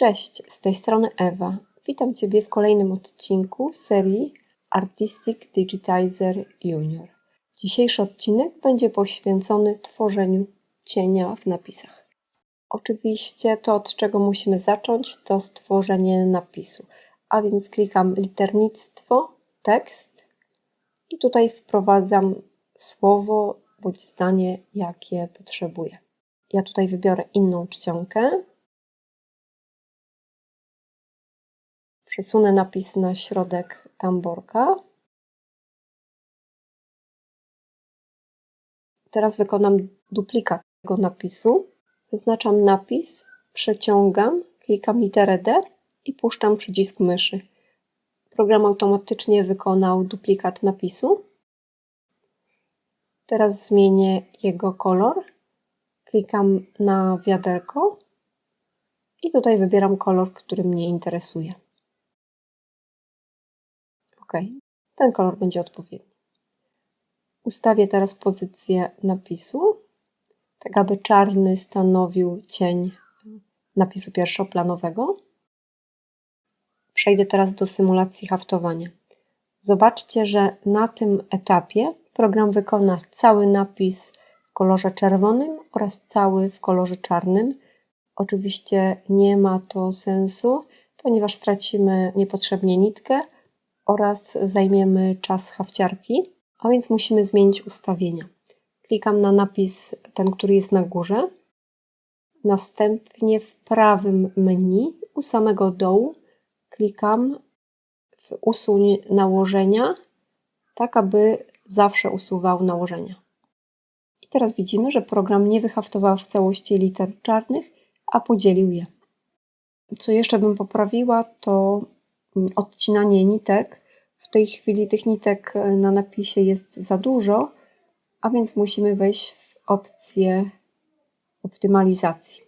Cześć, z tej strony Ewa. Witam Ciebie w kolejnym odcinku serii Artistic Digitizer Junior. Dzisiejszy odcinek będzie poświęcony tworzeniu cienia w napisach. Oczywiście to, od czego musimy zacząć, to stworzenie napisu. A więc klikam liternictwo, tekst i tutaj wprowadzam słowo bądź zdanie, jakie potrzebuję. Ja tutaj wybiorę inną czcionkę Przesunę napis na środek tamborka. Teraz wykonam duplikat tego napisu. Zaznaczam napis, przeciągam, klikam literę D i puszczam przycisk myszy. Program automatycznie wykonał duplikat napisu. Teraz zmienię jego kolor. Klikam na wiaderko i tutaj wybieram kolor, który mnie interesuje. OK. Ten kolor będzie odpowiedni. Ustawię teraz pozycję napisu, tak aby czarny stanowił cień napisu pierwszoplanowego. Przejdę teraz do symulacji haftowania. Zobaczcie, że na tym etapie program wykona cały napis w kolorze czerwonym oraz cały w kolorze czarnym. Oczywiście nie ma to sensu, ponieważ stracimy niepotrzebnie nitkę, oraz zajmiemy czas hafciarki, a więc musimy zmienić ustawienia. Klikam na napis, ten, który jest na górze. Następnie w prawym menu u samego dołu klikam w usuń nałożenia, tak aby zawsze usuwał nałożenia. I teraz widzimy, że program nie wyhaftował w całości liter czarnych, a podzielił je. Co jeszcze bym poprawiła, to odcinanie nitek. W tej chwili tych nitek e, na napisie jest za dużo, a więc musimy wejść w opcję optymalizacji.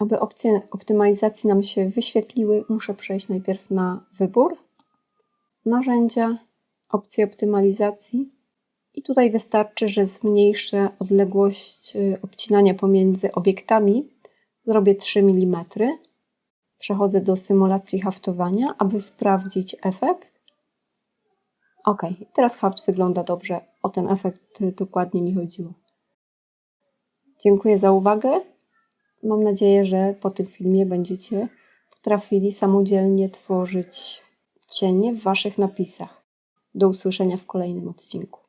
Aby opcje optymalizacji nam się wyświetliły, muszę przejść najpierw na wybór, narzędzia, opcję optymalizacji i tutaj wystarczy, że zmniejszę odległość e, obcinania pomiędzy obiektami, zrobię 3 mm Przechodzę do symulacji haftowania, aby sprawdzić efekt. Ok, teraz haft wygląda dobrze. O ten efekt dokładnie mi chodziło. Dziękuję za uwagę. Mam nadzieję, że po tym filmie będziecie potrafili samodzielnie tworzyć cienie w Waszych napisach. Do usłyszenia w kolejnym odcinku.